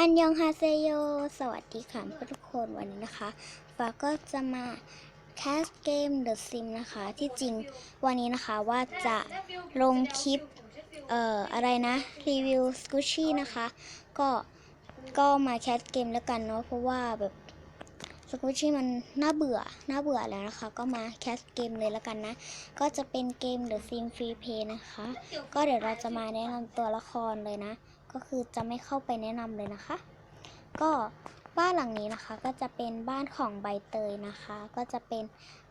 อันยองฮาเซโย สวัสดีค่ะเพื่อนทุกคนวันนี้นะคะฟ้าก็จะมาแคสเกม The Sim นะคะ ที่จริงวันนี้นะคะว่าจะลงคลิป เอ่อ อะไรนะ รีวิวสกูชี่นะคะ ก็ก็มาแคสเกมแล้วกันเนาะเพราะว่าแบบสกูชี่มันน่าเบื่อ น่าเบื่อแล้วนะคะ ก็มาแคสเกมเลยแล้วกันนะ ก็จะเป็นเกม The Sim Free Play นะคะ ก็เดี๋ยวเราจะมาแนะนำตัวละครเลยนะ ก็คือจะไม่เข้าไปแนะนำเลยนะคะ ก็บ้านหลังนี้นะคะก็จะเป็นบ้านของใบเตยนะคะ ก็จะเป็น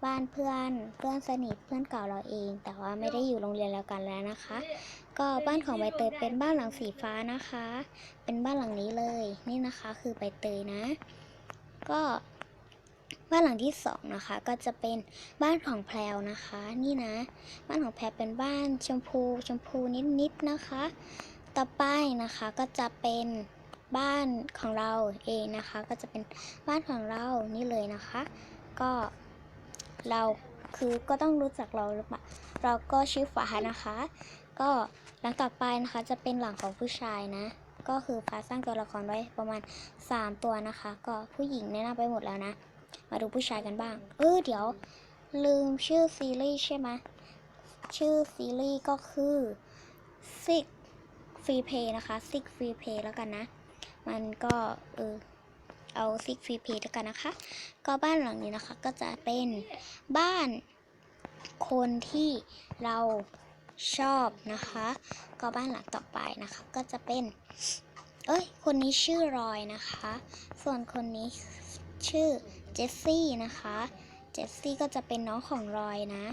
บ้านเพื่อนเพื่อนสนิทเพื่อนเก่าเราเอง แต่ว่าไม่ได้อยู่โรงเรียนแล้วกันแล้วนะคะ ก็บ้านของใบเตยเป็นบ้านหลังสีฟ้านะคะ เป็นบ้านหลังนี้เลยนี่นะคะคือใบเตยนะ ก็บ้านหลังที่สองนะคะก็จะเป็นบ้านของแพรวนะคะ นี่นะ บ้านของแพรเป็นบ้านชมพูชมพูนิดๆนะคะ ต่อไปนะคะก็จะเป็นบ้านของเราเองนะคะ ก็จะเป็นบ้านของเรานี่เลยนะคะ ก็เราคือก็ต้องรู้จักเราหรือเปล่าเราก็ชื่อฟ้านะคะ ก็หลังต่อไปนะคะจะเป็นหลังของผู้ชายนะ ก็คือฟ้าสร้างตัวละครไว้ประมาณ 3 ตัวนะคะ ก็ผู้หญิงแนะนำไปหมดแล้วนะ มาดูผู้ชายกันบ้าง เออเดี๋ยว ลืมชื่อซีรีส์ใช่ไหมชื่อซีรีส์ก็คือ Six ฟรีเพย์นะคะซิกฟรีเพย์แล้วกันนะ มันก็เออเอาซิกฟรีเพย์แล้วกันนะคะ ก็บ้านหลังนี้นะคะก็จะเป็นบ้านคนที่เราชอบนะคะ ก็บ้านหลังต่อไปนะคะ ก็จะเป็น เอ้ย คนนี้ชื่อรอยนะคะ ส่วนคนนี้ชื่อเจสซี่นะคะ เจสซี่ก็จะเป็นน้องของรอยนะ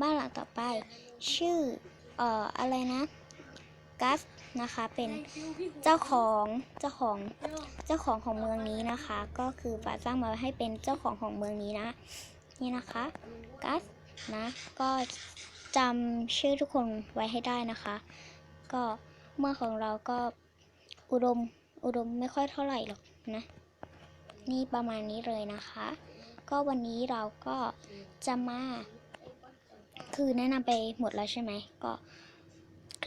บ้านหลังต่อไป ชื่อเอ่ออะไรนะกัส นะคะ เป็นเจ้าของเจ้าของเจ้าของของเมืองนี้นะคะ ก็คือป้าสร้างมาให้เป็นเจ้าของของเมืองนี้นะ นี่นะคะกัสนะก็จำชื่อทุกคนไว้ให้ได้นะคะ ก็เมื่องของเราก็อุดมอุดมไม่ค่อยเท่าไหร่หรอกนะ นี่ประมาณนี้เลยนะคะ ก็วันนี้เราก็จะมา คือแนะนำไปหมดแล้วใช่ไหมก็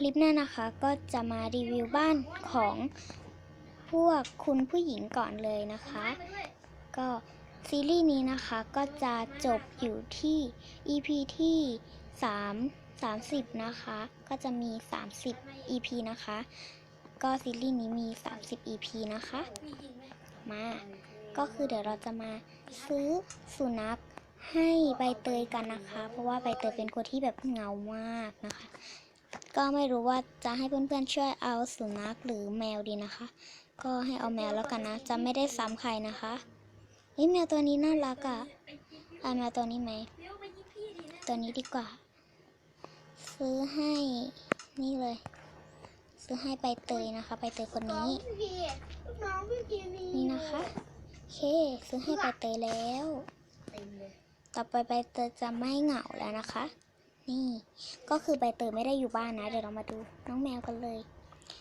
คลิปหน้านะคะก็จะมารีวิวบ้านของพวกคุณผู้หญิงก่อนเลยนะคะ ก็ซีรีส์นี้นะคะก็จะจบอยู่ที่ EP ที่ 3 30 นะคะ ก็จะมี 30 EP นะคะ ก็ซีรีส์นี้มี 30 EP นะคะ มา ก็คือเดี๋ยวเราจะมาซื้อสุนัขให้ใบเตยกันนะคะ เพราะว่าใบเตยเป็นคนที่แบบเหงามากนะคะ ก็ไม่รู้ว่าจะให้เพื่อนๆช่วยเอาสุนัขหรือแมวดีนะคะ ก็ให้เอาแมวแล้วกันนะ จะไม่ได้ซ้ำใครนะคะเฮ้ยแมวตัวนี้น่ารักอะ่ะเอาแมวตัวนี้ไหม ตัวนี้ดีกว่า ซื้อให้นี่เลย ซื้อให้ใบเตยนะคะ ใบเตยคนนี้ นี่นะคะโอเค ซื้อให้ใบเตยแล้ว ต่อไปใบเตยจะไม่เหงาแล้วนะคะ นี่ ก็คือใบเตยไม่ได้อยู่บ้านนะ เดี๋ยวเรามาดูน้องแมวกันเลย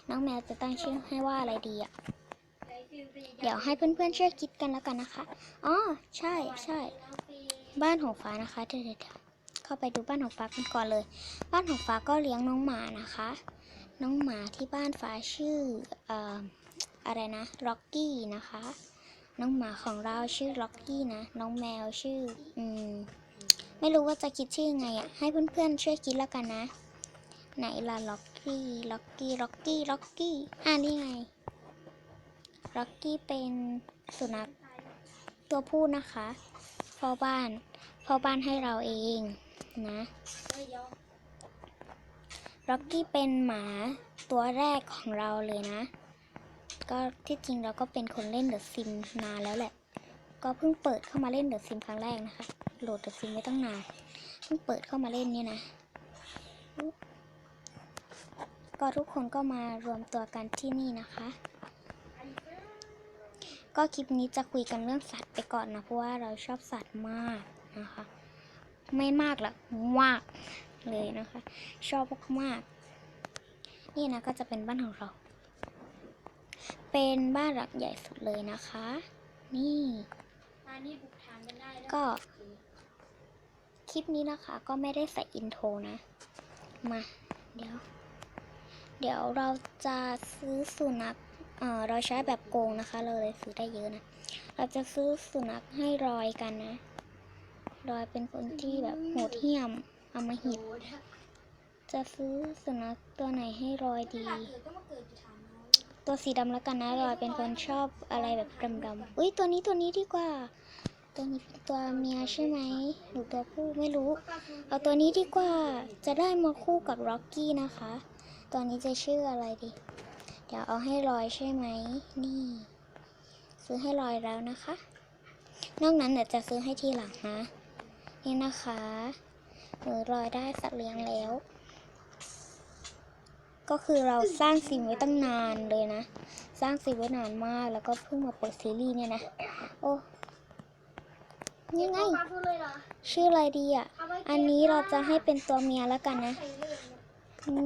น้องแมวจะตั้งชื่อให้ว่าอะไรดีอะ เดี๋ยวให้เพื่อนๆช่วยคิดกันแล้วกันนะคะ อ๋อ ใช่ใช่ บ้านของฟ้านะคะเดี๋ยวเดี๋ยวเดี๋ยวเข้าไปดูบ้านของฟ้ากันก่อนเลย บ้านของฟ้าก็เลี้ยงน้องหมานะคะ น้องหมาที่บ้านฟ้าชื่อเอ่ออะไรนะล็อกกี้นะคะ น้องหมาของเราชื่อล็อกกี้นะ น้องแมวชื่อ อืม ไม่รู้ว่าจะคิดชื่อไงอะ ให้เพื่อนๆช่วยคิดแล้วกันนะ ไหนล่ะล็อกกี้ล็อกกี้ล็อกกี้ล็อกกี้อ่านี่ไงล็อกกี้เป็นสุนัขตัวผู้นะคะพ่อบ้านพ่อบ้านให้เราเองนะล็อกกี้เป็นหมาตัวแรกของเราเลยนะ ก็ที่จริงเราก็เป็นคนเล่นเดอะซิมนานแล้วแหละ ก็เพิ่งเปิดเข้ามาเล่นเดอะซิมครั้งแรกนะคะ โหลดเดอะซิมไม่ต้องนานเพิ่งเปิดเข้ามาเล่นเนี่ยนะ ก็ทุกคนก็มารวมตัวกันที่นี่นะคะ ก็คลิปนี้จะคุยกันเรื่องสัตว์ไปก่อนนะ เพราะว่าเราชอบสัตว์มากนะคะ ไม่มากหรอกมากเลยนะคะ ชอบมากๆนี่นะก็จะเป็นบ้านของเรา เป็นบ้านหลังใหญ่สุดเลยนะคะ นี่ ก็ค ลิปนี้นะคะ ก็ไม่ได้ใส่อินโทรนะ มาเดี๋ยว เดี๋ยวเราจะซื้อสุนัขเออเราใช้แบบโกงนะคะ เราเลยซื้อได้เยอะนะ เราจะซื้อสุนัขให้รอยกันนะ รอยเป็นคนที่แบบโหดเหี้ยมเอามาหิดจะซื้อสุนัขตัวไหนให้รอยดี ตัวสีดำแล้วกันนะรอยเป็นคนชอบอะไรแบบดำๆอุ้ยตัวนี้ตัวนี้ดีกว่า ตัวนี้เป็นตัวเมียใช่ไหมหรือตัวผู้ไม่รู้ เอาตัวนี้ดีกว่าจะได้มาคู่กับร็อกกี้นะคะ ตัวนี้จะชื่ออะไรดี เดี๋ยวเอาให้รอยใช่ไหม นี่ ซื้อให้รอยแล้วนะคะ นอกนั้นเดี๋ยวจะซื้อให้ทีหลังนะ นี่นะคะหรือรอยได้สัตว์เลี้ยงแล้ว ก็คือเราสร้างซิมไว้ตั้งนานเลยนะ สร้างซิมไว้นานมากแล้วก็เพิ่งมาเปิดซีรีส์เนี่ยนะ โอ้ นี่ไง ชื่ออะไรดีอะ อันนี้เราจะให้เป็นตัวเมียแล้วกันนะ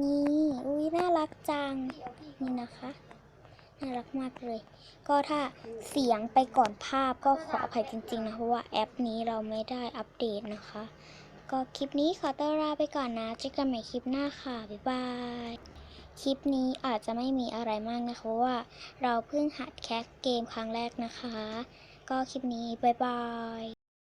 นี่อุ้ยน่ารักจัง นี่นะคะ น่ารักมากเลย ก็ถ้าเสียงไปก่อนภาพก็ขออภัยจริงๆนะเพราะว่าแอปนี้เราไม่ได้อัปเดตนะคะ ก็คลิปนี้ขอตัวลาไปก่อนนะเจอกันใหม่คลิปหน้าค่ะ บ๊ายบายคลิปนี้อาจจะไม่มีอะไรมากนะคะเพราะว่าเราเพิ่งหัดแคสเกมครั้งแรกนะคะ ก็คลิปนี้ บ๊ายบาย